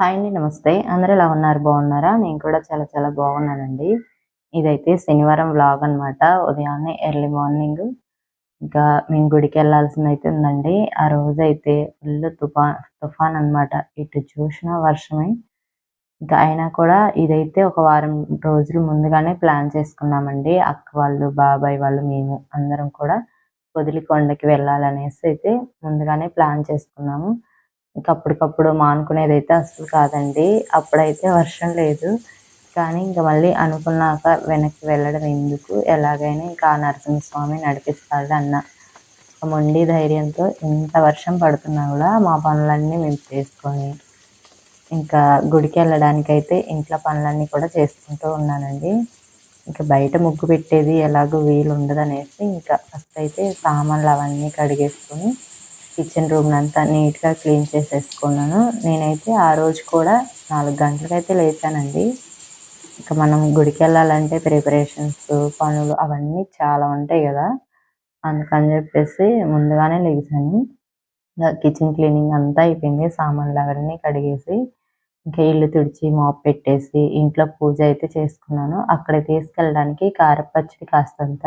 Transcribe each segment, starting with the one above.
Hi అండి నమస్తే. అందరూ ఎలా ఉన్నారు? బాగున్నారా? నేను కూడా చాలా చాలా బాగున్నానండి. ఇదైతే శనివారం వ్లాగ్ అన్నమాట. ఉదయాన్నే ఎర్లీ మార్నింగ్. ఇంకా మేము గుడికి వెళ్ళాల్సింది అయితే ఉందండి. ఆ రోజు అయితే ఫుల్ తుఫాన్ తుఫాన్ అన్నమాట. ఇటు చూసిన వర్షమే. ఇంకా అయినా కూడా ఇదైతే ఒక వారం రోజులు ముందుగానే ప్లాన్ చేసుకున్నామండి. అక్క వాళ్ళు బాబాయ్ వాళ్ళు మేము అందరం కూడా పొదిలి కొండకి వెళ్ళాలనేసి అయితే ముందుగానే ప్లాన్ చేసుకున్నాము. ఇంకా అప్పటికప్పుడు మానుకునేది అయితే అసలు కాదండి. అప్పుడైతే వర్షం లేదు. కానీ ఇంకా మళ్ళీ అనుకున్నాక వెనక్కి వెళ్ళడం ఎందుకు? ఎలాగైనా ఇంకా ఆ నరసింహస్వామి నడిపిస్తాడు అన్న మొండి ధైర్యంతో ఎంత వర్షం పడుతున్నా కూడా మా పనులన్నీ మేము చేసుకొని ఇంకా గుడికి వెళ్ళడానికైతే ఇంట్లో పనులన్నీ కూడా చేసుకుంటూ ఉన్నానండి. ఇంకా బయట ముగ్గు పెట్టేది ఎలాగో వీలు ఉండదు అనేసి ఇంకా ఫస్ట్ అయితే సామాన్లు అవన్నీ కడిగేసుకొని కిచెన్ రూమ్ అంతా నీట్గా క్లీన్ చేసేసుకున్నాను. నేనైతే ఆ రోజు కూడా నాలుగు గంటలకైతే లేచానండి. ఇంకా మనం గుడికి వెళ్ళాలంటే ప్రిపరేషన్స్ పనులు అవన్నీ చాలా ఉంటాయి కదా. అందుకని చెప్పేసి ముందుగానే లేచాను. కిచెన్ క్లీనింగ్ అంతా అయిపోయింది. సామాన్లు అవన్నీ కడిగేసి ఇంకా ఇల్లు తుడిచి మాప్ పెట్టేసి ఇంట్లో పూజ అయితే చేసుకున్నాను. అక్కడ తీసుకెళ్ళడానికి కారపచ్చడి కాస్తంత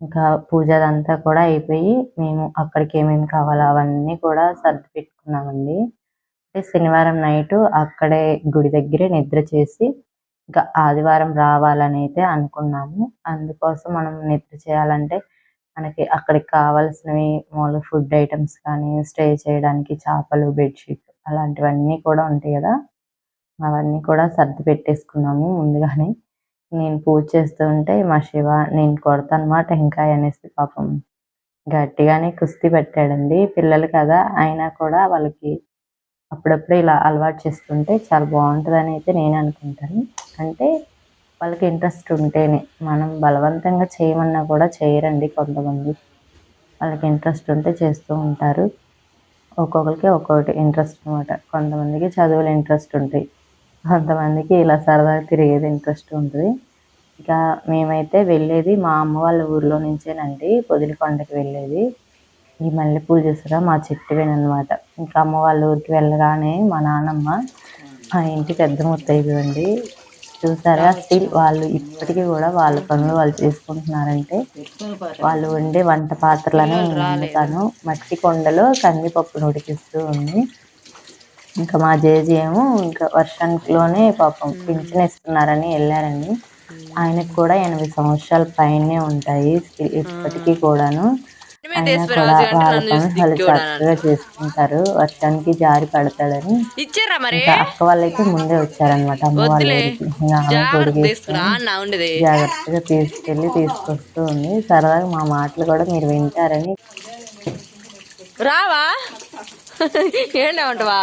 ఇంకా పూజ అదంతా కూడా అయిపోయి మేము అక్కడికి ఏమేమి కావాలో అవన్నీ కూడా సర్ది పెట్టుకున్నామండి. అంటే శనివారం నైట్ అక్కడే గుడి దగ్గరే నిద్ర చేసి ఇంకా ఆదివారం రావాలని అయితే అనుకున్నాము. అందుకోసం మనం నిద్ర చేయాలంటే మనకి అక్కడికి కావాల్సినవి మామూలు ఫుడ్ ఐటమ్స్ కానీ స్టే చేయడానికి చేపలు బెడ్షీట్ అలాంటివన్నీ కూడా ఉంటాయి కదా. అవన్నీ కూడా సర్ది పెట్టేసుకున్నాము ముందుగానే. నేను పూజ చేస్తూ ఉంటే మా శివ నేను కొడతానమాట ఇంకా అనేసి పాపం గట్టిగానే కుస్తీ పెట్టాడండి. పిల్లలు కదా అయినా కూడా వాళ్ళకి అప్పుడప్పుడు ఇలా అలవాటు చేస్తుంటే చాలా బాగుంటుందని అయితే నేను అనుకుంటాను. అంటే వాళ్ళకి ఇంట్రెస్ట్ ఉంటేనే మనం బలవంతంగా చేయమన్నా కూడా చేయరండి కొంతమంది. వాళ్ళకి ఇంట్రెస్ట్ ఉంటే చేస్తూ ఉంటారు. ఒక్కొక్కరికి ఒక్కొక్కటి ఇంట్రెస్ట్ అనమాట కొంతమందికి చదువులు ఇంట్రెస్ట్ ఉంటాయి. కొంతమందికి ఇలా సరదాగా తిరిగేది ఇంట్రెస్ట్ ఉంటుంది. ఇక మేమైతే వెళ్ళేది మా అమ్మ వాళ్ళ ఊర్లో నుంచేనండి పొదిలికొండకి వెళ్ళేది. ఈ మల్లెపూలు చూసారా? మా చెట్టువేనమాట ఇంకా అమ్మ వాళ్ళ ఊరికి వెళ్ళగానే మా నాన్నమ్మ మా ఇంటి పెద్ద ముత్తైదు అండి చూసారా? స్టిల్ వాళ్ళు ఇప్పటికీ కూడా వాళ్ళ పనులు వాళ్ళు చేసుకుంటున్నారంటే వాళ్ళు వండే వంట పాత్రలను వండుతాను. మట్టి కొండలో కందిపప్పును ఉడికిస్తూ ఉంది. ఇంకా మా జేజీ ఏమో ఇంకా వర్షంలోనే పాపం పింఛన్ ఇస్తున్నారని వెళ్ళారండి. ఆయనకు కూడా ఎనభై సంవత్సరాల పైనే ఉంటాయి. ఇప్పటికీ కూడాను. అయినా కూడా వాళ్ళ వాళ్ళు చక్కగా చేసుకుంటారు. వర్షానికి జారి పడతాడని. ఇచ్చారా మరి? ఇంకా అక్క వాళ్ళైతే ముందే వచ్చారనమాట అమ్మ వాళ్ళ వద్దులే. ఊరికి. ఇంకా ఆమె జాగ్రత్త పొడిగేసుకొని తీసుకురా అన్న ఉండేది. జాగ్రత్తగా తీసుకెళ్ళి తీసుకొస్తూ ఉంది. సరదాగా మా మాటలు కూడా మీరు వింటారని. రావా? ఏండే ఉంటావా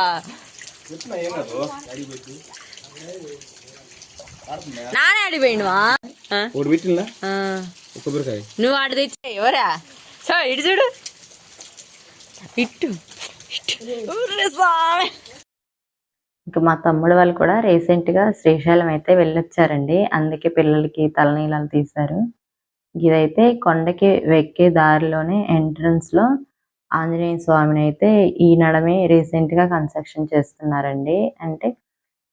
నానే అడిపోయినవా ఒకటి పెట్టిందా? కొబ్బరికాయ నువ్వు ఆడ తెచ్చా ఎవరా? సో ఇటు చూడు. ఇటు. ఇటు. ఊర్రే స్వామి. ఇంకా మా తమ్ముడు వాళ్ళు కూడా రీసెంట్గా శ్రీశైలం అయితే వెళ్ళొచ్చారండి. అందుకే పిల్లలకి తలనీలాలు తీశారు. ఇదైతే కొండకి వెక్కే దారిలోనే ఎంట్రన్స్లో ఆంజనేయ స్వామిని అయితే ఈ నడమే రీసెంట్గా కన్స్ట్రక్షన్ చేస్తున్నారండి. అంటే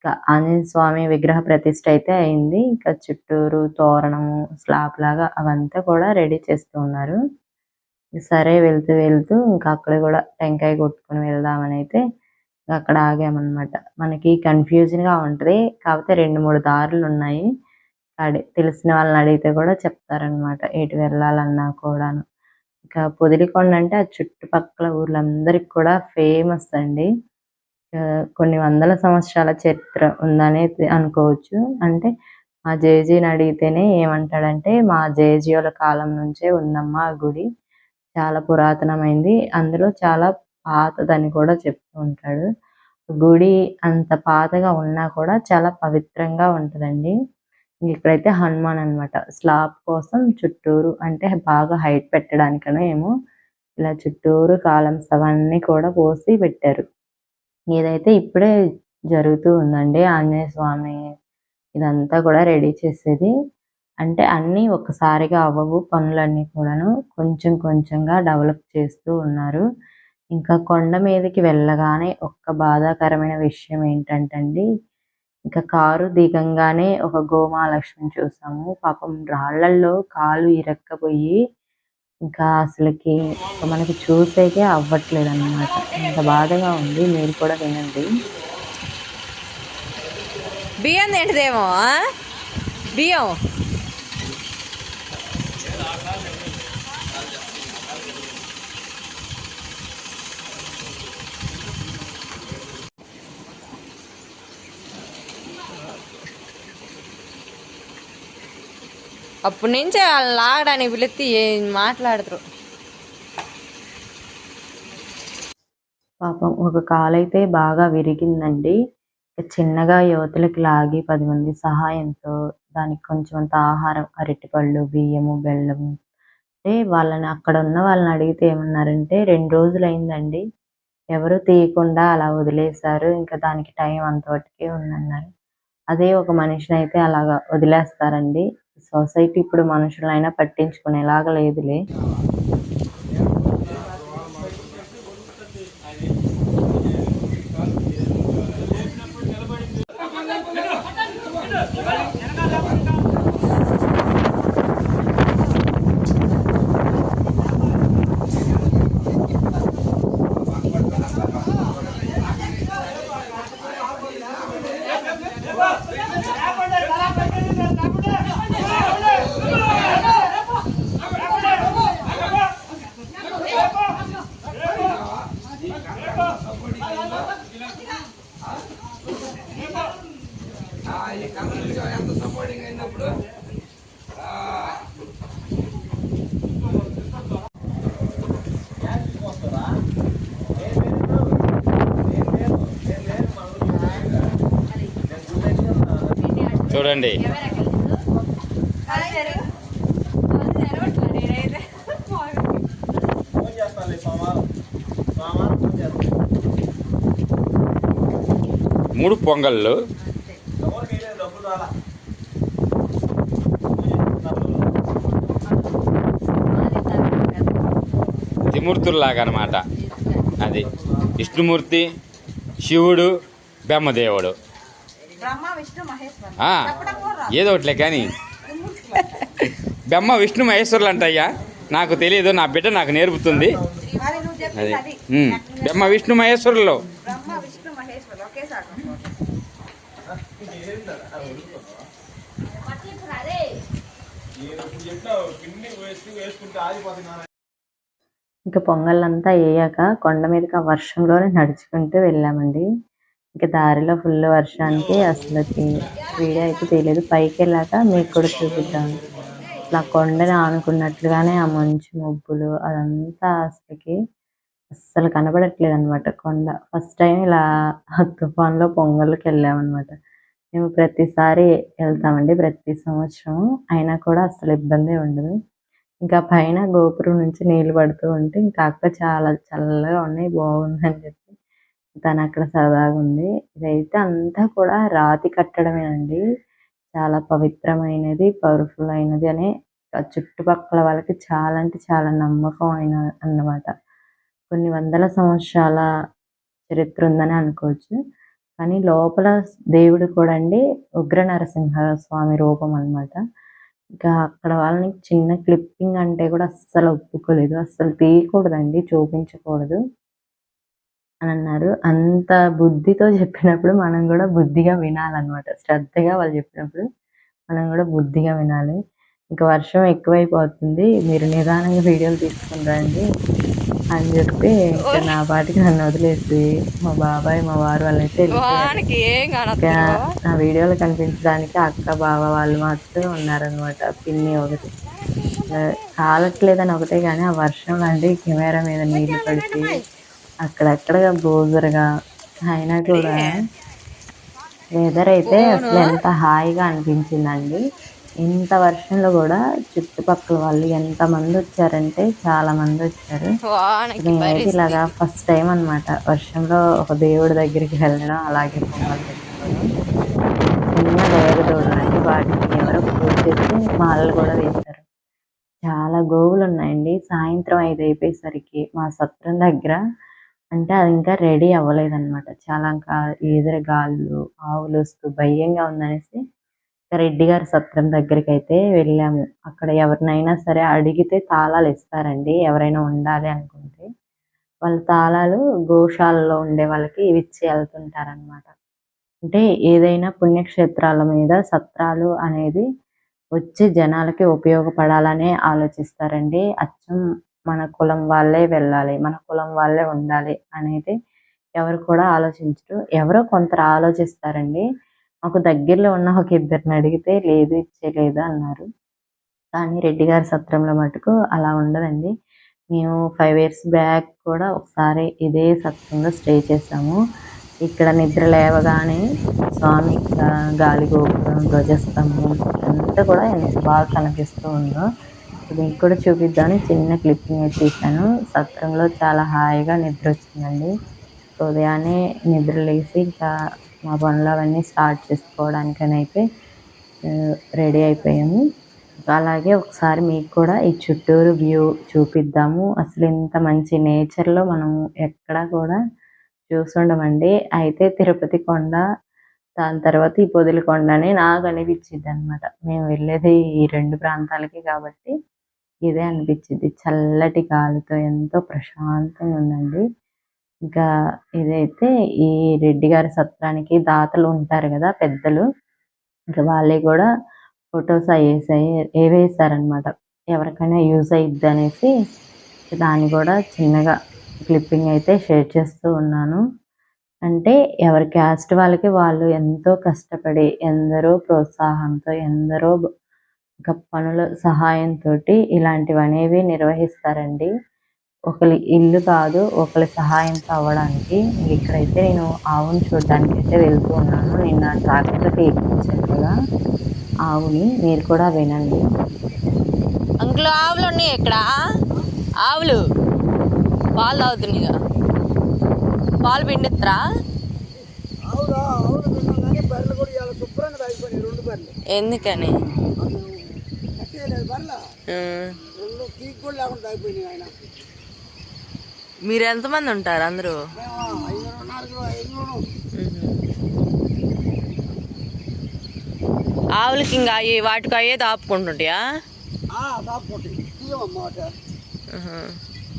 ఇంకా ఆంజనేయ స్వామి విగ్రహ ప్రతిష్ట అయితే అయింది. ఇంకా చుట్టూరు తోరణము స్లాబ్ లాగా అవంతా కూడా రెడీ చేస్తూ ఉన్నారు. సరే వెళ్తూ వెళ్తూ ఇంకా అక్కడ కూడా టెంకాయ కొట్టుకుని వెళ్దామని అయితే అక్కడ ఆగామన్నమాట. మనకి కన్ఫ్యూజన్గా ఉంటుంది ఉంటది. కాకపోతే రెండు మూడు దారులు ఉన్నాయి. అడి తెలిసిన వాళ్ళని అడిగితే కూడా చెప్తారనమాట ఎటు వెళ్ళాలన్నా కూడాను. ఇంకా పొదిలికొండ అంటే ఆ చుట్టుపక్కల ఊర్లందరికీ కూడా ఫేమస్ అండి. కొన్ని వందల సంవత్సరాల చరిత్ర ఉందని అనుకోవచ్చు. అంటే మా జేజీని అడిగితేనే ఏమంటాడంటే మా జేజీల కాలం నుంచే ఉందమ్మా ఆ గుడి. చాలా పురాతనమైంది. అందులో చాలా పాతదని కూడా చెప్తూ ఉంటాడు. గుడి అంత పాతగా ఉన్నా కూడా చాలా పవిత్రంగా ఉంటదండి. ఇక్కడైతే హనుమాన్ అన్నమాట. స్లాబ్ కోసం చుట్టూరు అంటే బాగా హైట్ పెట్టడానికనో ఏమో ఇలా చుట్టూరు కాలమ్స్ అవన్నీ కూడా పోసి పెట్టారు. ఇదైతే ఇప్పుడే జరుగుతూ ఉందండి ఆంజనేయ స్వామి ఇదంతా కూడా రెడీ చేసేది. అంటే అన్నీ ఒకసారిగా అవ్వవు పనులన్నీ కూడాను కొంచెం కొంచెంగా డెవలప్ చేస్తూ ఉన్నారు. ఇంకా కొండ మీదకి వెళ్ళగానే ఒక్క బాధాకరమైన విషయం ఏంటంటే అండి ఇంకా కారు దిగంగానే ఒక గోమాలక్ష్మిని చూసాము. పాపం రాళ్ళల్లో కాలు ఇరక్కపోయి ఇంకా అసలుకి మనకి చూసేకే అవ్వట్లేదు అన్నమాట ఇంత బాధగా ఉంది మీరు కూడా వినండి. బియ్యం తింటదేమో బియ్యం? అప్పటి నుంచే వాళ్ళు లాగడానికి పిలిస్తే ఏం మాట్లాడతారు? పాపం ఒక కాలైతే బాగా విరిగిందండి. చిన్నగా యువతలకి లాగి పది మంది సహాయంతో దానికి కొంచెం అంత ఆహారం అరటిపళ్ళు బియ్యము బెల్లము అంటే వాళ్ళని అక్కడ ఉన్న వాళ్ళని అడిగితే ఏమన్నారంటే రెండు రోజులు అయిందండి ఎవరు తీయకుండా అలా వదిలేశారు. ఇంకా దానికి టైం అంతవరకే ఉందన్నారు. అదే ఒక మనిషిని అయితే అలాగా వదిలేస్తారండి. సొసైటీ ఇప్పుడు మనుషులైనా పట్టించుకునేలాగా లేదులే. చూడండి. మూడు పొంగళ్ళు. త్రిమూర్తుల్లాగా అనమాట అది. విష్ణుమూర్తి శివుడు బ్రహ్మదేవుడు. ఏదో ఒకటిలే కానీ. బెమ్మ విష్ణు మహేశ్వరులు అంటయ్యా నాకు తెలియదు నా బిడ్డ నాకు నేర్పుతుంది. అది. బ్రహ్మ విష్ణు మహేశ్వరులు బ్రహ్మ విష్ణు మహేశ్వరులు ఇంకా పొంగళ్ళంతా కొండ మీదకి ఆ వర్షంలోనే నడుచుకుంటూ వెళ్ళామండి. ఇంకా దారిలో ఫుల్ వర్షానికి అసలు వీడియో అయితే తెలియదు పైకి వెళ్ళాక మీకు కూడా చూపిద్దాం. ఇట్లా కొండని ఆనుకున్నట్లుగానే ఆ మంచు మబ్బులు అదంతా అసలుకి అస్సలు కనబడట్లేదు అనమాట కొండ. ఫస్ట్ టైం ఇలా తుఫాన్లో పొంగల్కి వెళ్ళామన్నమాట. మేము ప్రతిసారి వెళ్తామండి ప్రతి సంవత్సరం అయినా కూడా అసలు ఇబ్బంది ఉండదు. ఇంకా పైన గోపురం నుంచి నీళ్ళు పడుతూ ఉంటే ఇంకా అక్క చాలా చల్లగా ఉన్నాయి. బాగుందని చెప్పి తను అక్కడ సరదాగా ఉంది ఇదైతే అంతా కూడా రాతి కట్టడమేనండి. చాలా పవిత్రమైనది పవర్ఫుల్ అయినది అని చుట్టుపక్కల వాళ్ళకి చాలా అంటే చాలా నమ్మకం అయిన అన్నమాట. కొన్ని వందల సంవత్సరాల చరిత్ర ఉందని అనుకోవచ్చు. కానీ లోపల దేవుడు కూడా అండి ఉగ్ర నరసింహ స్వామి రూపం అన్నమాట. ఇంకా అక్కడ వాళ్ళని చిన్న క్లిప్పింగ్ అంటే కూడా అస్సలు ఒప్పుకోలేదు. అస్సలు తీయకూడదండి చూపించకూడదు. అని అన్నారు అంత బుద్ధితో చెప్పినప్పుడు మనం కూడా బుద్ధిగా వినాలన్నమాట. శ్రద్ధగా వాళ్ళు చెప్పినప్పుడు మనం కూడా బుద్ధిగా వినాలి. ఇంకా వర్షం ఎక్కువైపోతుంది. మీరు నిదానంగా వీడియోలు తీసుకుని రండి అని చెప్పి ఇంకా నా పాటికి నన్ను వదిలేసి మా బాబాయ్ మా వారు వాళ్ళైతే నా వీడియోలు కనిపించడానికి అక్క బావ వాళ్ళు మాత్రం ఉన్నారనమాట పిన్ని ఒకటి. కాలట్లేదని ఒకటే కానీ ఆ వర్షం లాంటి కెమెరా మీద నీళ్ళు పడితే అక్కడక్కడ బోజరుగా అయినా కూడా వెదర్ అయితే అసలు ఎంత హాయిగా అనిపించిందండి. ఇంత వర్షంలో కూడా చుట్టుపక్కల వాళ్ళు ఎంత మంది వచ్చారంటే చాలా మంది వచ్చారు. నేనైతే ఇలాగా ఫస్ట్ టైం అన్నమాట. వర్షంలో ఒక దేవుడి దగ్గరికి వెళ్ళడం అలాగే పొంగల్ చిన్న అండి వాటికి ఎవరో పూజ చేసి మాలలు కూడా వేశారు. చాలా గోవులు ఉన్నాయండి సాయంత్రం ఐదు అయిపోయేసరికి మా సత్రం దగ్గర అంటే అది ఇంకా రెడీ అవ్వలేదన్నమాట. చాలా ఇంకా ఎదురు గాళ్ళు ఆవులు వస్తూ భయంగా ఉందనేసి రెడ్డి గారి సత్రం దగ్గరికైతే వెళ్ళాము. అక్కడ ఎవరినైనా సరే అడిగితే తాళాలు ఇస్తారండి. ఎవరైనా ఉండాలి అనుకుంటే. వాళ్ళ తాళాలు గోశాలలో ఉండే వాళ్ళకి ఇచ్చి వెళ్తుంటారనమాట. అంటే ఏదైనా పుణ్యక్షేత్రాల మీద సత్రాలు అనేది వచ్చి జనాలకి ఉపయోగపడాలనే ఆలోచిస్తారండి. అచ్చం మన కులం వాళ్ళే వెళ్ళాలి. మన కులం వాళ్ళే ఉండాలి అనేది ఎవరు కూడా ఆలోచించరు. ఎవరో కొందరు ఆలోచిస్తారండి. మాకు దగ్గరలో ఉన్న ఒక ఇద్దరిని అడిగితే లేదు ఇచ్చేయలేదు అన్నారు. కానీ రెడ్డి గారి సత్రంలో మటుకు అలా ఉండదండి. మేము ఫైవ్ ఇయర్స్ బ్యాక్ కూడా ఒకసారి ఇదే సత్రంలో స్టే చేసాము. ఇక్కడ నిద్ర లేవగానే స్వామి గాలి గోపురం ధ్వజస్తంభం అంతా కూడా ఎంత బాగా కనిపిస్తూ ఉందో. మీకు కూడా చూపిద్దామని చిన్న క్లిప్పింగ్ అయితే తీశాను. సత్రంలో చాలా హాయిగా నిద్ర వచ్చిందండి. ఉదయాన్నే నిద్ర లేసి ఇంకా మా పనులు అవన్నీ స్టార్ట్ చేసుకోవడానికనైతే రెడీ అయిపోయాము. అలాగే ఒకసారి మీకు కూడా ఈ చుట్టూరు వ్యూ చూపిద్దాము. అసలు ఇంత మంచి నేచర్‌లో మనం ఎక్కడా కూడా చూసుండమండి. అయితే తిరుపతి కొండ, దాని తర్వాత ఈ పొదిలికొండ అని నాకు అనిపించింది అనమాట మేము వెళ్ళేది ఈ రెండు ప్రాంతాలకి కాబట్టి ఇదే అనిపించింది చల్లటి గాలితో ఎంతో ప్రశాంతంగా ఉందండి. ఇంకా ఇదైతే ఈ రెడ్డి గారి సత్రానికి దాతలు ఉంటారు కదా పెద్దలు. ఇంకా వాళ్ళే కూడా ఫొటోస్ అయ్యేసాయి ఏవేసారనమాట ఎవరికైనా యూజ్ అయ్యిద్ది అనేసి దాన్ని కూడా చిన్నగా క్లిప్పింగ్ అయితే షేర్ చేస్తూ ఉన్నాను. అంటే ఎవరి క్యాస్ట్ వాళ్ళకి వాళ్ళు ఎంతో కష్టపడి, ఎందరో ప్రోత్సాహంతో, ఎందరో ఇంకా పనుల సహాయంతోటి ఇలాంటివనేవి నిర్వహిస్తారండి. ఒకలి ఇల్లు కాదు, ఒకలి సహాయంతో అవ్వడానికి. ఇక్కడైతే నేను ఆవుని చూడ్డానికైతే వెళ్తూ ఉన్నాను. నిన్న ట్రాక్టర్‌కి ఎక్కించాను కదా! ఆవుని. మీరు కూడా వినండి. అంకుల్ ఆవులు ఉన్నాయి ఇక్కడ ఆవులు పాలు తాగుతున్నాయిగా పాలు పిండిత్రా ఆవులు మీరు ఎంతమంది ఉంటారు అందరూ? ఆవులకి ఇంకా అయ్యి వాటికి అయ్యే ఉహు.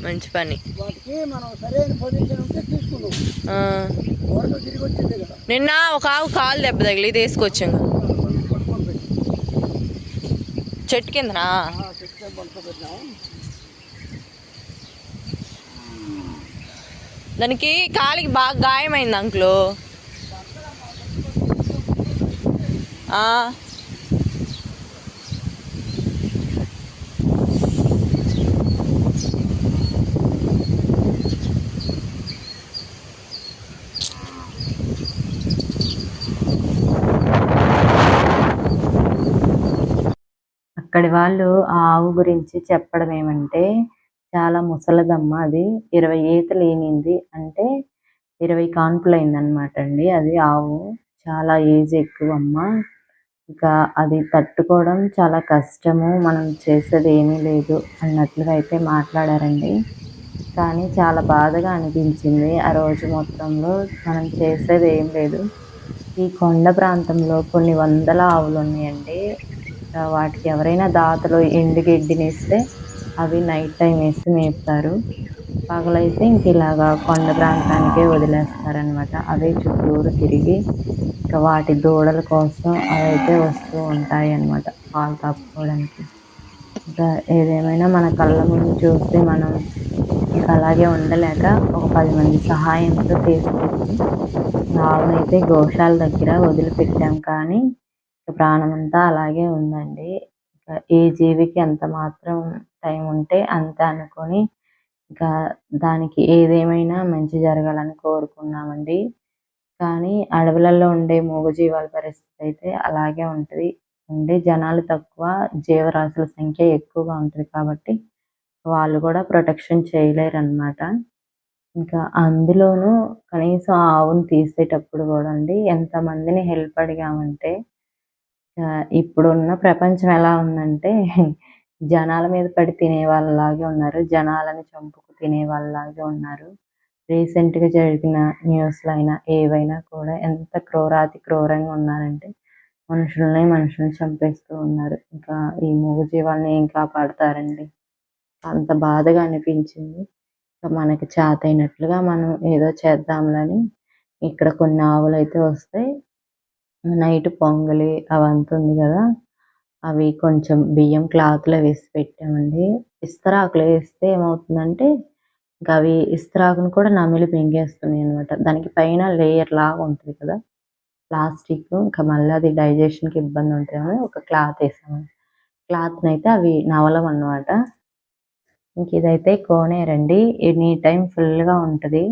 మంచి పని. వాటికి మనం సరైన పొజిషన్ ఉంటే తీసుకున్నాం ఆ. వరకు తిరిగి వచ్చింది కదా. నిన్న ఒక ఆవు కాలు దెబ్బ తగిలి తీసుకొచ్చాం చెట్టు కిందనా? దానికి కాలికి బాగా గాయమైంది అంకులు. ఇక్కడి అక్కడి వాళ్ళు ఆ ఆవు గురించి చెప్పడం ఏమంటే చాలా ముసలదమ్మ అది. 20 ఈతలు ఈనింది. అంటే ఇరవై కాన్పులు అయిందనమాట అండి అది ఆవు. చాలా ఏజ్ ఎక్కువ అమ్మ ఇంకా అది తట్టుకోవడం చాలా కష్టము. మనం చేసేది ఏమీ లేదు అన్నట్లుగా అయితే మాట్లాడారండి. కానీ చాలా బాధగా అనిపించింది. ఆ రోజు మొత్తంలో మనం చేసేది ఏం లేదు. ఈ కొండ ప్రాంతంలో కొన్ని వందల ఆవులు ఉన్నాయండి వాటికి ఎవరైనా దాతలు ఎండుగడ్డినిస్తే అవి నైట్ టైం వేసి మేపుతారు. పగలైతే ఇంక ఇలాగా కొండ ప్రాంతానికే వదిలేస్తారనమాట. అవే చుట్టూరు తిరిగి ఇంకా వాటి దూడల కోసం అవైతే వస్తూ ఉంటాయి అన్నమాట పాలు తాపుకోవడానికి. ఇంకా ఏదేమైనా మన కళ్ళ ముందు చూస్తే మనం ఇంక అలాగే ఉండలేక ఒక పది మంది సహాయంతో తీసుకొచ్చి ఆవునైతే గోశాల దగ్గర వదిలిపెట్టాం కానీ ప్రాణమంతా అలాగే ఉందండి. ఇంకా ఏ జీవికి ఎంత మాత్రం టైం ఉంటే అంత అనుకొని ఇంకా దానికి ఏదేమైనా మంచి జరగాలని కోరుకున్నామండి. కానీ అడవులలో ఉండే మూగజీవాల పరిస్థితి అయితే అలాగే ఉంటది. ఉండే జనాలు తక్కువ, జీవరాశుల సంఖ్య ఎక్కువగా ఉంటది కాబట్టి వాళ్ళు కూడా ప్రొటెక్షన్ చేయలేరన్నమాట. ఇంకా అందులోనూ కనీసం ఆవును తీసేటప్పుడు కూడా అండి ఎంతమందిని హెల్ప్ అడిగామంటే ఇప్పుడున్న ప్రపంచం ఎలా ఉందంటే జనాల మీద పడి తినే వాళ్ళలాగే ఉన్నారు. జనాలని చంపుకు తినే వాళ్ళలాగే ఉన్నారు. రీసెంట్గా జరిగిన న్యూస్లు అయినా ఏవైనా కూడా ఎంత క్రూరాతి క్రూరంగా ఉన్నారంటే మనుషుల్ని మనుషుల్ని చంపేస్తూ ఉన్నారు ఇంకా ఈ మూగజీవాల్ని ఏం కాపాడతారండి అంత బాధగా అనిపించింది ఇంకా మనకి చేతైనట్లుగా మనం ఏదో చేద్దాంలని ఇక్కడ కొన్ని ఆవులు అయితే వస్తాయి నైట్ పొంగలి అవంతా ఉంది కదా అవి కొంచెం బియ్యం క్లాత్లో వేసి పెట్టామండి. ఇస్తరాకులో వేస్తే ఏమవుతుందంటే ఇంకా అవి ఇస్తరాకును కూడా నమిలి పెంగేస్తున్నాయి అనమాట దానికి పైన లేయర్ లాగా ఉంటుంది కదా ప్లాస్టిక్. ఇంకా మళ్ళీ అది డైజెషన్కి ఇబ్బంది ఉంటుందని ఒక క్లాత్ వేసాము. క్లాత్ని అయితే అవి నవలం అన్నమాట. ఇంక ఇదైతే కోనేరండి ఎనీ టైం ఫుల్గా ఉంటుంది.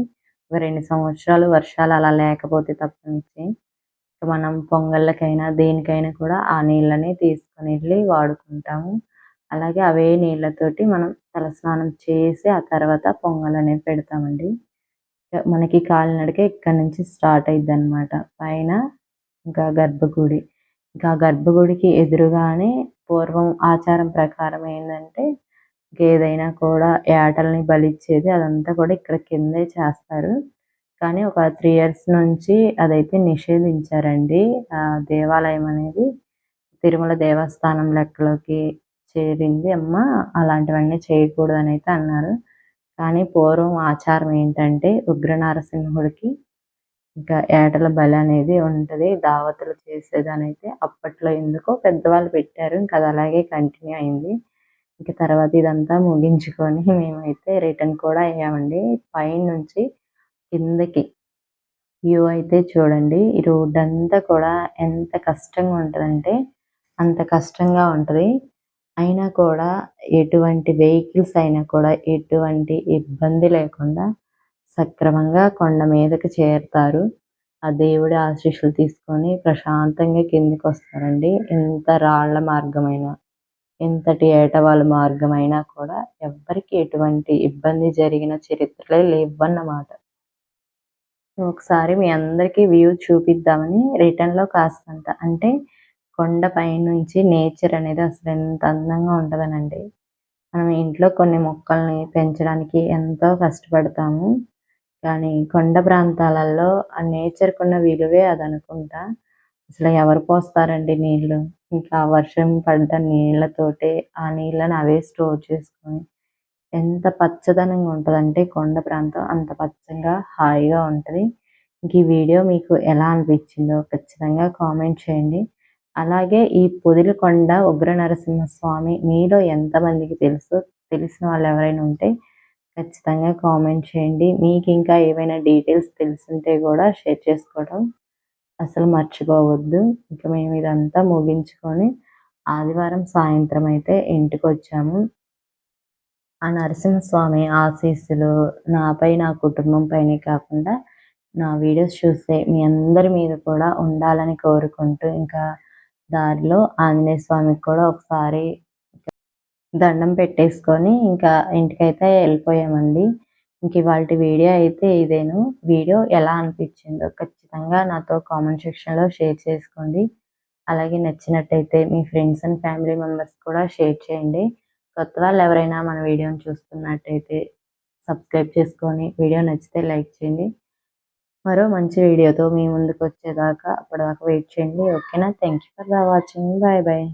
ఒక రెండు సంవత్సరాలు వర్షాలు అలా లేకపోతే తప్పించి మనం పొంగళ్ళకైనా దేనికైనా కూడా ఆ నీళ్ళని తీసుకొని వెళ్ళి వాడుకుంటాము. అలాగే అవే నీళ్ళతోటి మనం తలస్నానం చేసి ఆ తర్వాత పొంగల్ అనేది పెడతామండి మనకి కాలినడక ఇక్కడ నుంచి స్టార్ట్ అయింది అనమాట పైన ఇంకా గర్భగుడి. ఇంకా గర్భగుడికి ఎదురుగానే పూర్వం ఆచారం ప్రకారం ఏంటంటే ఏదైనా కూడా ఏటల్ని బలిచ్చేది అదంతా కూడా ఇక్కడ కిందే చేస్తారు. కానీ ఒక త్రీ ఇయర్స్ నుంచి అదైతే నిషేధించారండి. ఆ దేవాలయం అనేది తిరుమల దేవస్థానం లెక్కలోకి చేరింది. అమ్మ అలాంటివన్నీ చేయకూడదు అని అయితే అన్నారు. కానీ పూర్వం ఆచారం ఏంటంటే ఉగ్ర నరసింహుడికి ఇంకా ఏటల బలి అనేది ఉంటది. దావతులు చేసేదని అయితే అప్పట్లో ఎందుకో పెద్దవాళ్ళు పెట్టారు. ఇంకా అది అలాగే కంటిన్యూ అయింది. ఇంకా తర్వాత ఇదంతా ముగించుకొని మేమైతే రిటర్న్ కూడా అయ్యామండి. పైన నుంచి కిందకి. వ్యూ అయితే చూడండి. ఈ రోడ్ అంతా కూడా ఎంత కష్టంగా ఉంటదంటే అంత కష్టంగా ఉంటది. అయినా కూడా ఎటువంటి వెహికల్స్ అయినా కూడా ఎటువంటి ఇబ్బంది లేకుండా సక్రమంగా కొండ మీదకి చేరుతారు. ఆ దేవుడి ఆశీస్సులు తీసుకొని ప్రశాంతంగా కిందికి వస్తారండి. ఎంత రాళ్ళ మార్గమైన ఎంతటి ఏటవాళ్ళ మార్గమైనా కూడా ఎవ్వరికి ఎటువంటి ఇబ్బంది జరిగిన చరిత్రలే లేవన్నమాట. ఒకసారి మీ అందరికీ వ్యూ చూపిద్దామని రిటర్న్లో కాస్తంత. అంటే కొండ పైనుంచి నేచర్ అనేది అసలు ఎంత అందంగా ఉంటదనండి. మనం ఇంట్లో కొన్ని మొక్కల్ని పెంచడానికి ఎంతో కష్టపడతాము. కానీ కొండ ప్రాంతాలలో ఆ నేచర్ కున్న విలువే అది అనుకుంటా అసలు ఎవరు పోస్తారండి నీళ్ళు ఇంకా వర్షం పడ్డ నీళ్ళతోటే ఆ నీళ్ళని అవే స్టోర్ చేసుకొని ఎంత పచ్చదనంగా ఉంటదంటే కొండ ప్రాంతం అంత పచ్చగా హాయిగా ఉంటది. ఇంక ఈ వీడియో మీకు ఎలా అనిపించిందో ఖచ్చితంగా కామెంట్ చేయండి. అలాగే ఈ పొదిలికొండ ఉగ్ర నరసింహస్వామి మీలో ఎంతమందికి తెలుసు తెలిసిన వాళ్ళు ఎవరైనా ఉంటే ఖచ్చితంగా కామెంట్ చేయండి. మీకు ఇంకా ఏవైనా డీటెయిల్స్ తెలుసుంటే కూడా షేర్ చేసుకోవడం అసలు మర్చిపోవద్దు. ఇంకా మేము ఇదంతా ముగించుకొని ఆదివారం సాయంత్రం అయితే ఇంటికి వచ్చాము. ఆ నరసింహస్వామి ఆశీస్సులు నాపై నా కుటుంబం పైనే కాకుండా నా వీడియోస్ చూస్తే మీ అందరి మీద కూడా ఉండాలని కోరుకుంటూ ఇంకా దారిలో ఆంజనేయ స్వామికి కూడా ఒకసారి దండం పెట్టేసుకొని ఇంకా ఇంటికైతే వెళ్ళిపోయామండి. ఇంక ఇవాళ వీడియో అయితే ఇదేను. వీడియో ఎలా అనిపించిందో ఖచ్చితంగా నాతో కామెంట్ సెక్షన్లో షేర్ చేసుకోండి. అలాగే నచ్చినట్టయితే మీ ఫ్రెండ్స్ అండ్ ఫ్యామిలీ మెంబర్స్ కూడా షేర్ చేయండి. కొత్త వాళ్ళు ఎవరైనా మన వీడియోని చూస్తున్నట్టయితే సబ్స్క్రైబ్ చేసుకొని వీడియో నచ్చితే లైక్ చేయండి. మరో మంచి వీడియోతో మీ ముందుకు వచ్చేదాకా అప్పటిదాకా వెయిట్ చేయండి. ఓకేనా? Thank you for watching. Bye bye.